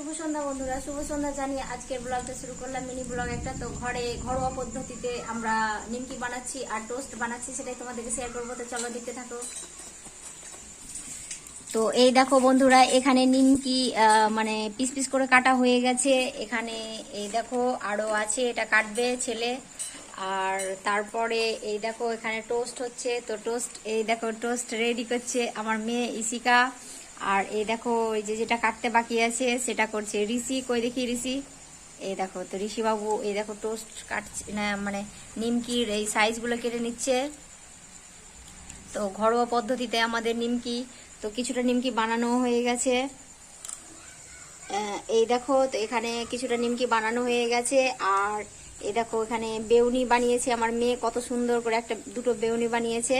শুভ সন্ধ্যা বন্ধুরা, শুভ সন্ধ্যা জানিয়ে আজকের ব্লগটা শুরু করলাম মিনি ব্লগ একটা। তো ঘরে ঘরোয়া পদ্ধতিতে আমরা নিমকি বানাচ্ছি আর টোস্ট বানাচ্ছি, সেটাই তোমাদেরকে শেয়ার করব। তো চলো দেখতে থাকো। তো এই দেখো বন্ধুরা, এখানে নিমকি মানে পিস পিস করে কাটা হয়ে গেছে। এখানে এই দেখো আরও আছে, এটা কাটবে ছেলে। আর তারপরে এই দেখো এখানে টোস্ট হচ্ছে। তো টোস্ট, এই দেখো টোস্ট রেডি করছে আমার মেয়ে ইসিকা আর এই দেখো ওই যে যেটা কাটতে বাকি আছে, সেটা করছে ঋষি। কই দেখি ঋষি? এই দেখো, তো ঋষি বাবু এই দেখো টোস্ট কাটছে, না মানে নিমকির এই সাইজগুলো কেটে নিচ্ছে। তো ঘরোয়া পদ্ধতিতে আমাদের নিমকি, তো কিছুটা নিমকি বানানো হয়ে গেছে। এই দেখো, তো এখানে কিছুটা নিমকি বানানো হয়ে গেছে। আর এই দেখো, এখানে বেউনি বানিয়েছে। আমার মেয়ে কত সুন্দর করে একটা, দুটো বেউনি বানিয়েছে।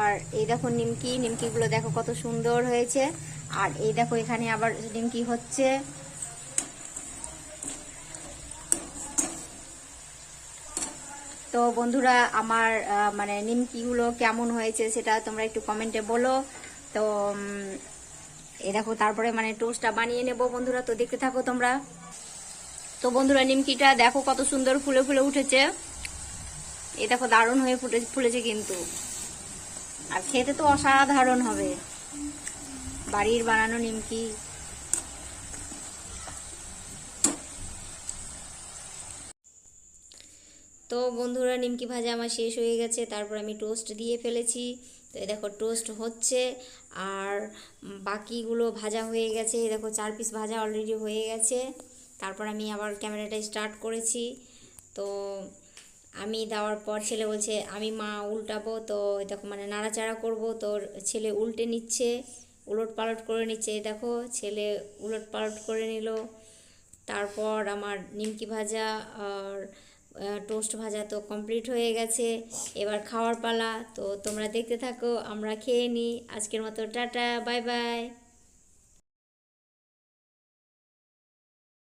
আর এই দেখো নিমকি, নিমকিগুলো দেখো কত সুন্দর হয়েছে। আর এই দেখো এখানে আবার নিমকি হচ্ছে। তো বন্ধুরা, আমার মানে নিমকিগুলো কেমন হয়েছে সেটা তোমরা একটু কমেন্টে বলো। তো এই দেখো তারপরে মানে টোস্টটা বানিয়ে নেব বন্ধুরা, তো দেখতে থাকো তোমরা। তো বন্ধুরা, নিমকিটা দেখো কত সুন্দর ফুলে ফুলে উঠেছে। এ দেখো দারুণ হয়ে ফুটে, ফুলেছে কিন্তু। আর খেতে তো অসাধারণ হবে। বাড়ির বানানো নিমকি। তো বন্ধুরা, নিমকি ভাজা আমার শেষ হয়ে গেছে। তারপর আমি টোস্ট দিয়ে ফেলেছি। তো এই দেখো, টোস্ট হচ্ছে। আর বাকিগুলো ভাজা হয়ে গেছে। এই দেখো, চার পিস ভাজা অলরেডি হয়ে গেছে। তারপর আমি আবার ক্যামেরাটা স্টার্ট করেছি। তো আমি দেওয়ার পর ছেলে বলছে, আমি মা উল্টাবো তো দেখো মানে নাড়াচাড়া করব তো ছেলে উল্টে নিচ্ছে, উলট পালট করে নিচ্ছে। দেখো ছেলে উলট পালট করে নিল। তারপর আমার নিমকি ভাজা আর টোস্ট ভাজা তো কমপ্লিট হয়ে গেছে। এবার খাওয়ার পালা। তো তোমরা দেখতে থাকো, আমরা খেয়ে নিই। আজকের মতো টাটা, বাই বাই।